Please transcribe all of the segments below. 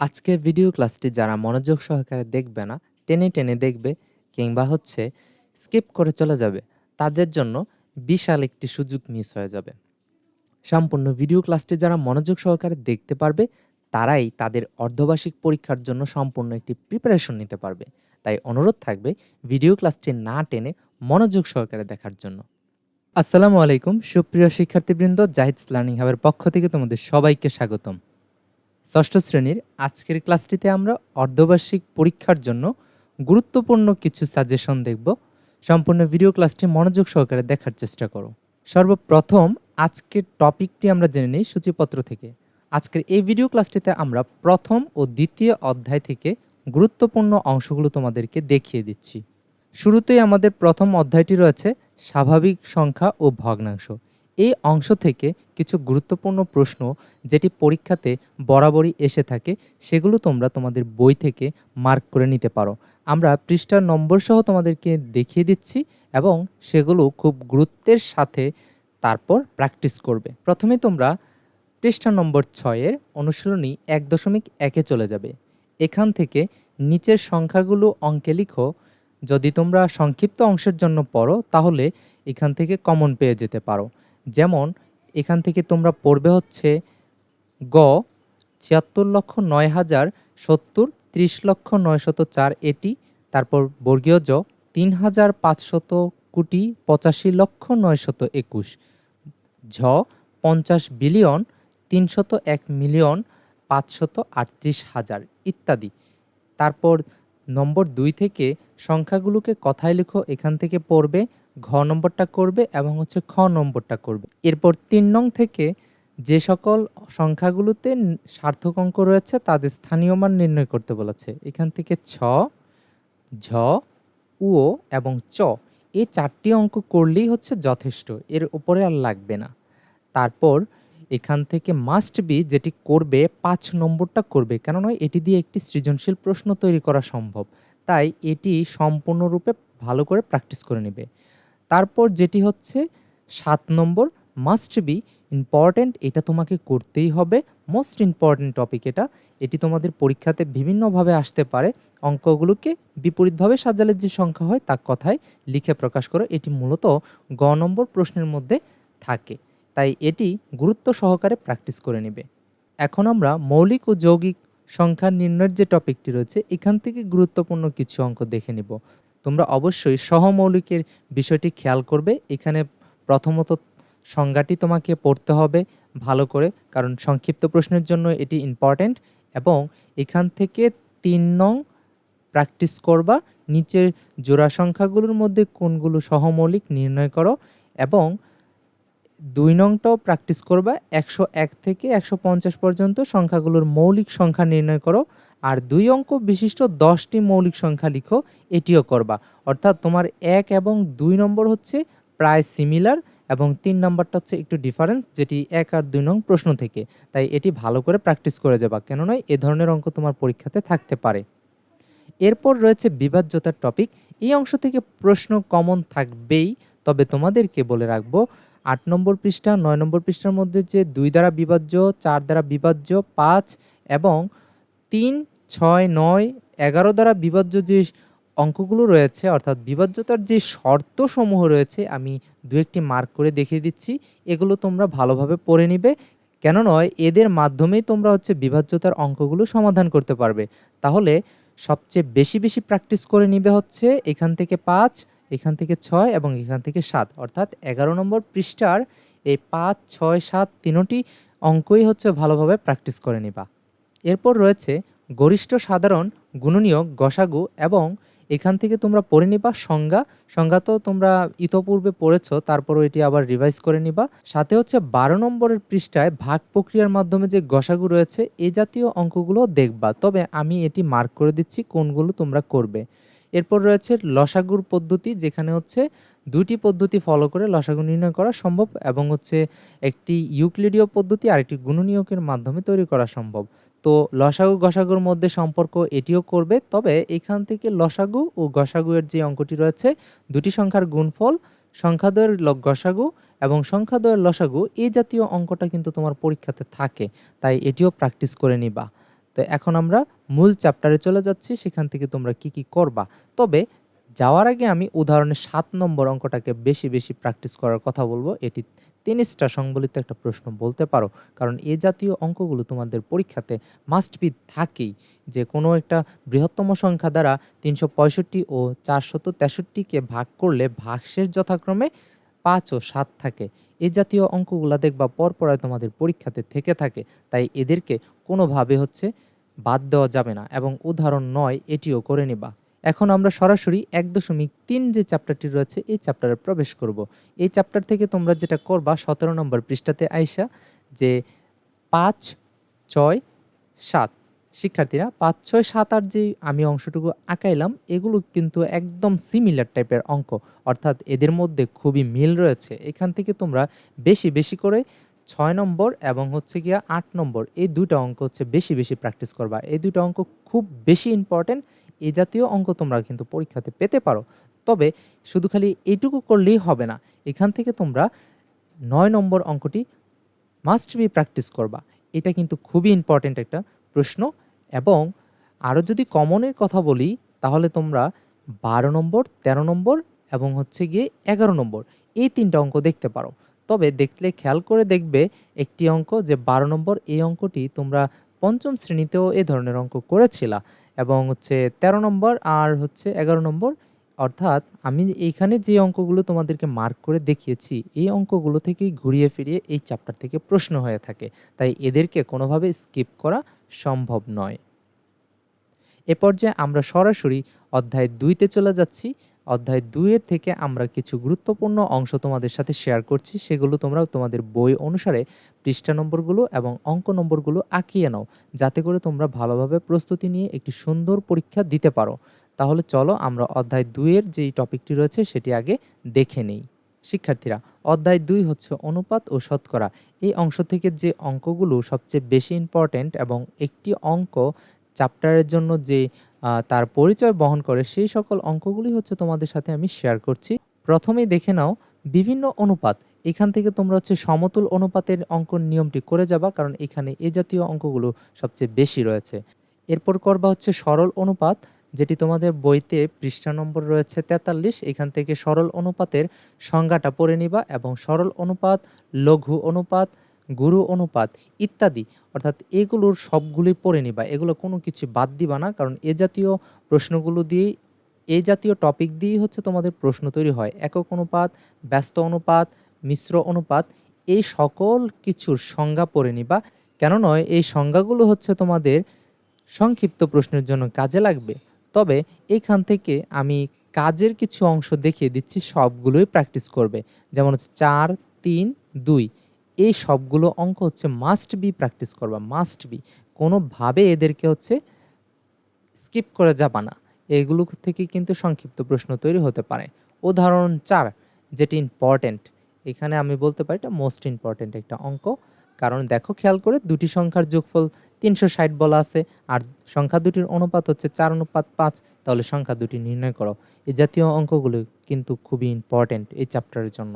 আজকের ভিডিও ক্লাসটি যারা মনোযোগ সহকারে দেখবে না, টেনে, টেনে দেখবে কিংবা হচ্ছে স্কিপ করে চলে যাবে, তাদের জন্য বিশাল একটি সুযোগ মিস হয়ে যাবে। সম্পূর্ণ ভিডিও ক্লাসটি যারা মনোযোগ সহকারে দেখতে পারবে, তারাই তাদের অর্ধবার্ষিক পরীক্ষার জন্য সম্পূর্ণ একটি প্রিপারেশন নিতে পারবে। তাই অনুরোধ থাকবে ভিডিও ক্লাসটি না টেনে মনোযোগ সহকারে দেখার জন্য। আসসালামু আলাইকুম সুপ্রিয় শিক্ষার্থীবৃন্দ জাহিদ লার্নিং হাবের পক্ষ থেকে তোমাদের সবাইকে স্বাগতম। ষষ্ঠ শ্রেণির আজকের ক্লাসটিতে আমরা অর্ধবার্ষিক পরীক্ষার জন্য গুরুত্বপূর্ণ কিছু সাজেশন দেখব। সম্পূর্ণ ভিডিও ক্লাসটি মনোযোগ সহকারে দেখার চেষ্টা করো। সর্বপ্রথম আজকের টপিকটি আমরা জেনে নিই সূচিপত্র থেকে। আজকের এই ভিডিও ক্লাসটিতে আমরা প্রথম ও দ্বিতীয় অধ্যায় থেকে গুরুত্বপূর্ণ অংশগুলো তোমাদেরকে দেখিয়ে দিচ্ছি। শুরুতেই আমাদের প্রথম অধ্যায়টি রয়েছে স্বাভাবিক সংখ্যা ও ভগ্নাংশ। এই অংশ থেকে কিছু গুরুত্বপূর্ণ প্রশ্ন যেটি পরীক্ষাতে বরাবরই এসে থাকে, সেগুলো তোমরা তোমাদের বই থেকে মার্ক করে নিতে পারো। আমরা পৃষ্ঠার নম্বর সহ তোমাদেরকে দেখিয়ে দিচ্ছি এবং সেগুলো খুব গুরুত্বের সাথে তারপর প্র্যাকটিস করবে। প্রথমে তোমরা পৃষ্ঠা নম্বর ছয়ের অনুশীলনী এক দশমিক একে চলে যাবে। এখান থেকে নিচের সংখ্যাগুলো অঙ্কে লিখো। যদি তোমরা সংক্ষিপ্ত অংশের জন্য পড়ো, তাহলে এখান থেকে কমন পেয়ে যেতে পারো। যেমন, এখান থেকে তোমরা পড়বে হচ্ছে গ, ছিয়াত্তর লক্ষ নয় হাজার সত্তর, ত্রিশ লক্ষ নয়শত চার এটি, তারপর বর্গীয় জ, তিন হাজার পাঁচশত কোটি পঁচাশি লক্ষ নয়শত একুশ। ঝ, পঞ্চাশ বিলিয়ন তিনশত এক মিলিয়ন পাঁচশত আটত্রিশ হাজার ইত্যাদি। তারপর নম্বর দুই থেকে সংখ্যাগুলোকে কথায় লিখো, এখান থেকে পড়বে ঘ নম্বরটা করবে এবং হচ্ছে খ নম্বরটা করবে। এরপর তিন নং থেকে যে সকল সংখ্যাগুলোতে সার্থক অঙ্ক রয়েছে, তাদের স্থানীয় মান নির্ণয় করতে বলেছে। এখান থেকে ছ, ঝ, উ এবং চ, এই চারটি অঙ্ক করলেই হচ্ছে যথেষ্ট, এর উপরে আর লাগবে না। তারপর এখান থেকে মাস্ট বি যেটি করবে, পাঁচ নম্বরটা করবে, কেননা এটি দিয়ে একটি সৃজনশীল প্রশ্ন তৈরি করা সম্ভব। তাই এটি সম্পূর্ণরূপে ভালো করে প্র্যাকটিস করে নেবে। তারপর যেটি হচ্ছে সাত নম্বর মাস্ট বি ইম্পর্ট্যান্ট এটা তোমাকে করতেই হবে। মোস্ট ইম্পর্ট্যান্ট টপিক এটা। এটি তোমাদের পরীক্ষাতে বিভিন্নভাবে আসতে পারে। অঙ্কগুলোকে বিপরীতভাবে সাজালে যে সংখ্যা হয় তার কথায় লিখে প্রকাশ করো। এটি মূলত গ নম্বর প্রশ্নের মধ্যে থাকে। তাই এটি গুরুত্ব সহকারে প্র্যাকটিস করে নেবে। এখন আমরা মৌলিক ও যৌগিক সংখ্যা নির্ণয়ের যে টপিকটি রয়েছে, এখান থেকে গুরুত্বপূর্ণ কিছু অঙ্ক দেখে নিব। তোমরা অবশ্যই সহমৌলিকের বিষয়টি খেয়াল করবে। এখানে প্রথমত সংজ্ঞাটি তোমাকে পড়তে হবে ভালো করে, কারণ সংক্ষিপ্ত প্রশ্নের জন্য এটি ইম্পর্ট্যান্ট এবং এখান থেকে তিন নং প্র্যাকটিস করবা, নিচের জোড়া সংখ্যাগুলোর মধ্যে কোনগুলো সহমৌলিক নির্ণয় করো এবং দুই নংটাও প্র্যাকটিস করবা, একশো এক থেকে একশো পঞ্চাশ পর্যন্ত সংখ্যাগুলোর মৌলিক সংখ্যা নির্ণয় করো। আর দুই অঙ্ক বিশিষ্ট দশটি মৌলিক সংখ্যা লিখো, এটিও করবা। অর্থাৎ তোমার এক এবং দুই নম্বর হচ্ছে প্রায় সিমিলার এবং তিন নম্বরটা হচ্ছে একটু ডিফারেন্স যেটি এক আর দুই নং প্রশ্ন থেকে। তাই এটি ভালো করে প্র্যাকটিস করে যাবা, কেননা এ ধরনের অঙ্ক তোমার পরীক্ষাতে থাকতে পারে। এরপর রয়েছে বিভাজ্যতার টপিক এই অংশ থেকে প্রশ্ন কমন থাকবেই, তবে তোমাদেরকে বলে রাখব, আট নম্বর পৃষ্ঠা, নয় নম্বর পৃষ্ঠার মধ্যে যে দুই দ্বারা বিভাজ্য, চার দ্বারা বিভাজ্য, পাঁচ এবং তিন, ছয়, নয়, এগারো দ্বারা বিভাজ্য যে অঙ্কগুলো রয়েছে, অর্থাৎ বিভাজ্যতার যে শর্তসমূহ রয়েছে, আমি দু একটি মার্ক করে দেখিয়ে দিচ্ছি। এগুলো তোমরা ভালোভাবে পড়ে নিবে। কেন নয়, এদের মাধ্যমেই তোমরা হচ্ছে বিভাজ্যতার অঙ্কগুলো সমাধান করতে পারবে। তাহলে সবচেয়ে বেশি বেশি প্র্যাকটিস করে নিবে হচ্ছে এখান থেকে পাঁচ, এখান থেকে ছয় এবং এখান থেকে সাত। অর্থাৎ এগারো নম্বর পৃষ্ঠার এই পাঁচ, ছয়, সাত তিনোটি অঙ্কই হচ্ছে ভালোভাবে প্র্যাকটিস করে নিবা। এরপর রয়েছে গরিষ্ঠ সাধারণ গুণনীয়ক গসাগু এবং এখান থেকে তোমরা পড়ে নিবা সংজ্ঞা। সংজ্ঞা তো তোমরা ইতপূর্বে পড়েছো, তারপরও এটি আবার রিভাইজ করে নিবা। সাথে হচ্ছে বারো নম্বরের পৃষ্ঠায় ভাগ প্রক্রিয়ার মাধ্যমে যে গসাগু রয়েছে এই জাতীয় অঙ্কগুলো দেখবা। তবে আমি এটি মার্ক করে দিচ্ছি কোনগুলো তোমরা করবে। এরপর রয়েছে লসাগুর পদ্ধতি, যেখানে হচ্ছে দুটি পদ্ধতি ফলো করে লসাগু নির্ণয় করা সম্ভব এবং হচ্ছে একটি ইউক্লিডীয় পদ্ধতি আর একটি গুণনীয়কের মাধ্যমে তৈরি করা সম্ভব। তো লসাগু গসাগুর মধ্যে সম্পর্ক এটিও করবে, তবে এখান থেকে লসাগু ও গসাগুয়ের যে অঙ্কটি রয়েছে, দুটি সংখ্যার গুণফল সংখ্যাদ্বয়ের গসাগু এবং সংখ্যাদ্বয়ের লসাগু এই জাতীয় অঙ্কটা কিন্তু তোমার পরীক্ষাতে থাকে, তাই এটিও প্র্যাকটিস করে নিবা। তো এখন আমরা মূল চ্যাপ্টারে চলে যাচ্ছি, সেখান থেকে তোমরা কি কি করবা। তবে যাওয়ার আগে আমি উদাহরণে সাত নম্বর অঙ্কটাকে বেশি বেশি প্র্যাকটিস করার কথা বলব, এটি টেনিসটা সংবলিত একটা প্রশ্ন বলতে পারো, কারণ এ জাতীয় অঙ্কগুলো তোমাদের পরীক্ষাতে মাস্ট বি থাকেই। যে কোনো একটা বৃহত্তম সংখ্যা দ্বারা তিনশো পঁয়ষট্টি ও চারশত তেষট্টিকে ভাগ করলে ভাগশেষ যথাক্রমে পাঁচ ও সাত থাকে। এই জাতীয় অঙ্কগুলো দেখবা পরপরায় তোমাদের পরীক্ষাতে থেকে থাকে, তাই এদেরকে কোনোভাবে হচ্ছে বাদ দেওয়া যাবে না। এবং উদাহরণ নয়, এটিও করে নিবা। এখন আমরা সরাসরি এক দশমিক তিন যে চ্যাপ্টারটি রয়েছে, এই চ্যাপ্টারে প্রবেশ করব। এই চ্যাপ্টার থেকে তোমরা যেটা করবা, সতেরো নম্বর পৃষ্ঠাতে আইসা যে পাঁচ, ছয়, সাত, শিক্ষার্থীরা, পাঁচ, ছয়, সাত আট যে আমি অংশটুকু আঁকাইলাম, এগুলো কিন্তু একদম সিমিলার টাইপের অঙ্ক। অর্থাৎ এদের মধ্যে খুবই মিল রয়েছে। এখান থেকে তোমরা বেশি বেশি করে ছয় নম্বর এবং হচ্ছে গিয়া আট নম্বর, এই দুটো অঙ্ক হচ্ছে বেশি বেশি প্র্যাকটিস করবা। এই দুটো অঙ্ক খুব বেশি ইম্পর্টেন্ট এই জাতীয় অঙ্ক তোমরা কিন্তু পরীক্ষাতে পেতে পারো। তবে শুধু খালি এইটুকু করলেই হবে না, এখান থেকে তোমরা নয় নম্বর অঙ্কটি মাস্ট বি প্র্যাকটিস করবা। এটা কিন্তু খুবই ইম্পর্টেন্ট একটা প্রশ্ন এবং আরও যদি কমনের কথা বলি, তাহলে তোমরা বারো নম্বর ১৩ নম্বর এবং হচ্ছে গিয়ে এগারো নম্বর এই তিনটা অঙ্ক দেখতে পারো। তবে দেখলে খেয়াল করে দেখবে একটি অঙ্ক যে বারো নম্বর এই অঙ্কটি তোমরা পঞ্চম শ্রেণীতেও এ ধরনের অঙ্ক করেছিলা। এবং হচ্ছে ১৩ নম্বর আর হচ্ছে এগারো নম্বর। অর্থাৎ আমি এইখানে যে অঙ্কগুলো তোমাদেরকে মার্ক করে দেখিয়েছি, এই অঙ্কগুলো থেকেই ঘুরিয়ে ফিরিয়ে এই চ্যাপ্টার থেকে প্রশ্ন হয়ে থাকে। তাই এদেরকে কোনোভাবে স্কিপ করা সম্ভব নয়। এ পর্যায়ে আমরা সরাসরি অধ্যায় দুইতে চলে যাচ্ছি। অধ্যায় দুইয়ের থেকে আমরা কিছু গুরুত্বপূর্ণ অংশ তোমাদের সাথে শেয়ার করছি। সেগুলো তোমরা তোমাদের বই অনুসারে পৃষ্ঠা নম্বরগুলো এবং অঙ্ক নম্বরগুলো আঁকিয়ে নাও, যাতে করে তোমরা ভালোভাবে প্রস্তুতি নিয়ে একটি সুন্দর পরীক্ষা দিতে পারো। তাহলে চলো আমরা অধ্যায় দুইয়ের যেই টপিকটি রয়েছে সেটি আগে দেখে নেই। শিক্ষার্থীরা, অধ্যায় দুই হচ্ছে অনুপাত ও শতকরা। এই অংশ থেকে যে অঙ্কগুলো সবচেয়ে বেশি ইম্পর্ট্যান্ট এবং একটি অঙ্ক চ্যাপ্টারের জন্য যে তার পরিচয় বহন করে সেই সকল অঙ্কগুলি হচ্ছে তোমাদের সাথে আমি শেয়ার করছি। প্রথমেই দেখে নাও, বিভিন্ন অনুপাত এখান থেকে তোমরা হচ্ছে সমতুল অনুপাতের অঙ্কন নিয়মটি করে যাবা, কারণ এখানে এ জাতীয় অঙ্কগুলো সবচেয়ে বেশি রয়েছে। এরপর করবা হচ্ছে সরল অনুপাত, যেটি তোমাদের বইতে পৃষ্ঠা নম্বর রয়েছে তেতাল্লিশ, এখান থেকে সরল অনুপাতের সংজ্ঞাটা পড়ে নিবা এবং সরল অনুপাত, লঘু অনুপাত, গুরু অনুপাত ইত্যাদি, অর্থাৎ এগুলোর সবগুলি পড়ে নিবা। এগুলো কোনো কিছু বাদ দিবা না, কারণ এ জাতীয় প্রশ্নগুলো দিয়েই এই জাতীয় টপিক দিয়েই হচ্ছে তোমাদের প্রশ্ন তৈরি হয়। একক অনুপাত, ব্যস্ত অনুপাত মিশ্র অনুপাত এই সকল কিছুর সংজ্ঞা পড়ে নিবা। কেন নয়, এই সংজ্ঞাগুলো হচ্ছে তোমাদের সংক্ষিপ্ত প্রশ্নের জন্য কাজে লাগবে। তবে এখান থেকে আমি কাজের কিছু অংশ দেখিয়ে দিচ্ছি, সবগুলোই প্র্যাকটিস করবে। যেমন হচ্ছে চার, তিন, দুই। এই সবগুলো অঙ্ক হচ্ছে মাস্ট বি প্র্যাকটিস করবা মাস্ট বি কোনোভাবে এদেরকে হচ্ছে স্কিপ করে যাবা না। এগুলো থেকে কিন্তু সংক্ষিপ্ত প্রশ্ন তৈরি হতে পারে। উদাহরণ চার, যেটি ইম্পর্ট্যান্ট এখানে আমি বলতে পারি এটা মোস্ট ইম্পর্ট্যান্ট একটা অঙ্ক। কারণ দেখো, খেয়াল করে দুটি সংখ্যার যোগফল তিনশো ষাট বলা আছে, আর সংখ্যা দুটির অনুপাত হচ্ছে চার অনুপাত পাঁচ, তাহলে সংখ্যা দুটি নির্ণয় করো। এই জাতীয় অঙ্কগুলো কিন্তু খুবই ইম্পর্ট্যান্ট এই চ্যাপ্টারের জন্য।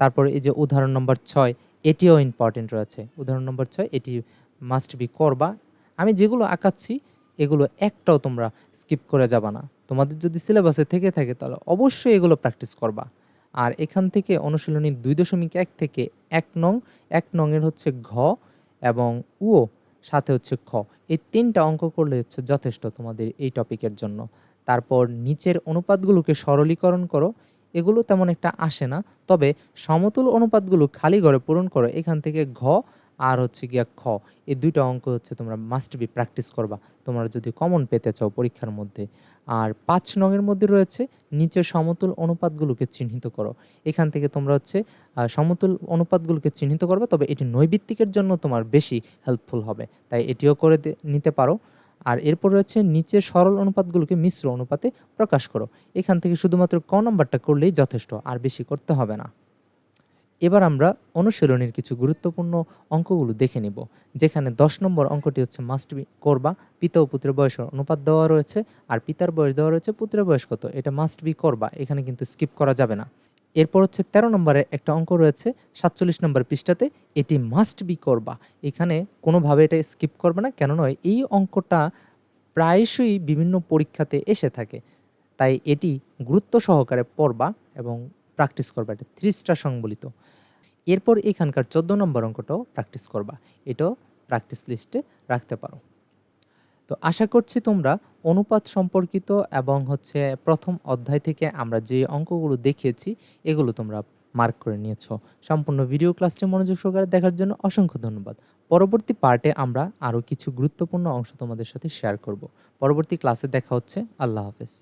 তারপর এই যে উদাহরণ নম্বর ছয়, এটিও ইম্পর্ট্যান্ট রয়েছে। উদাহরণ নম্বর ছয়, এটি মাস্ট বি করবা। আমি যেগুলো আঁকাচ্ছি, এগুলো একটাও তোমরা স্কিপ করে যাবা না। তোমাদের যদি সিলেবাসে থেকে থাকে, তাহলে অবশ্যই এগুলো প্র্যাকটিস করবা। আর এখান থেকে অনুশীলনী দুই দশমিক এক থেকে এক নং, এক নংয়ের হচ্ছে ঘ এবং উ সাথে হচ্ছে খ। এই তিনটা অঙ্ক করলে হচ্ছে যথেষ্ট তোমাদের এই টপিকের জন্য। তারপর নিচের অনুপাতগুলোকে সরলীকরণ করো। এগুলো তেমন একটা আসে না। তবে সমতুল অনুপাতগুলো খালি ঘরে পূরণ করো। এখান থেকে ঘ আর হচ্ছে গিয়া খ। এই দুইটা অঙ্ক হচ্ছে তোমরা মাস্ট বি প্র্যাকটিস করবা। তোমরা যদি কমন পেতে চাও পরীক্ষার মধ্যে। আর পাঁচ নংয়ের মধ্যে রয়েছে নিচের সমতুল অনুপাতগুলোকে চিহ্নিত করো। এখান থেকে তোমরা হচ্ছে সমতুল অনুপাতগুলোকে চিহ্নিত করবে, তবে এটি নৈবিত্তিকের জন্য তোমার বেশি হেল্পফুল হবে। তাই এটিও করে নিতে পারো। আর এরপর রয়েছে নিচের সরল অনুপাতগুলোকে মিশ্র অনুপাতে প্রকাশ করো। এখান থেকে শুধুমাত্র ক নম্বরটা করলেই যথেষ্ট, আর বেশি করতে হবে না। এবার আমরা অনুশীলনের কিছু গুরুত্বপূর্ণ অঙ্কগুলো দেখে নিব, যেখানে দশ নম্বর অঙ্কটি হচ্ছে মাস্ট বি করবা, পিতা ও পুত্রের বয়সের অনুপাত দেওয়া রয়েছে, আর পিতার বয়স দেওয়া রয়েছে পুত্রের বয়স কত, এটা মাস্ট বি করবা, এখানে কিন্তু স্কিপ করা যাবে না। এরপর হচ্ছে তেরো নম্বরে একটা অঙ্ক রয়েছে, সাতচল্লিশ নম্বর পৃষ্ঠাতে, এটি মাস্ট বি করবা, এখানে কোনোভাবে এটা স্কিপ করবে না কেন নয় এই অঙ্কটা প্রায়শই বিভিন্ন পরীক্ষাতে এসে থাকে, তাই এটি গুরুত্ব সহকারে পড়বা এবং প্র্যাকটিস করবা, এটা থ্রি স্টার সংবলিত। এরপর এখানকার চোদ্দ নম্বর অঙ্কটাও প্র্যাকটিস করবা, এটাও প্র্যাকটিস লিস্টে রাখতে পারো। তো আশা করছি তোমরা অনুপাত সম্পর্কিত এবং হচ্ছে প্রথম অধ্যায় থেকে আমরা যে অঙ্কগুলো দেখিয়েছি, এগুলো তোমরা মার্ক করে নিয়েছো। সম্পূর্ণ ভিডিও ক্লাসটি মনোযোগ সহকারে দেখার জন্য অসংখ্য ধন্যবাদ। পরবর্তী পার্টে আমরা আরও কিছু গুরুত্বপূর্ণ অংশ তোমাদের সাথে শেয়ার করব। পরবর্তী ক্লাসে দেখা হচ্ছে। আল্লাহ হাফেজ।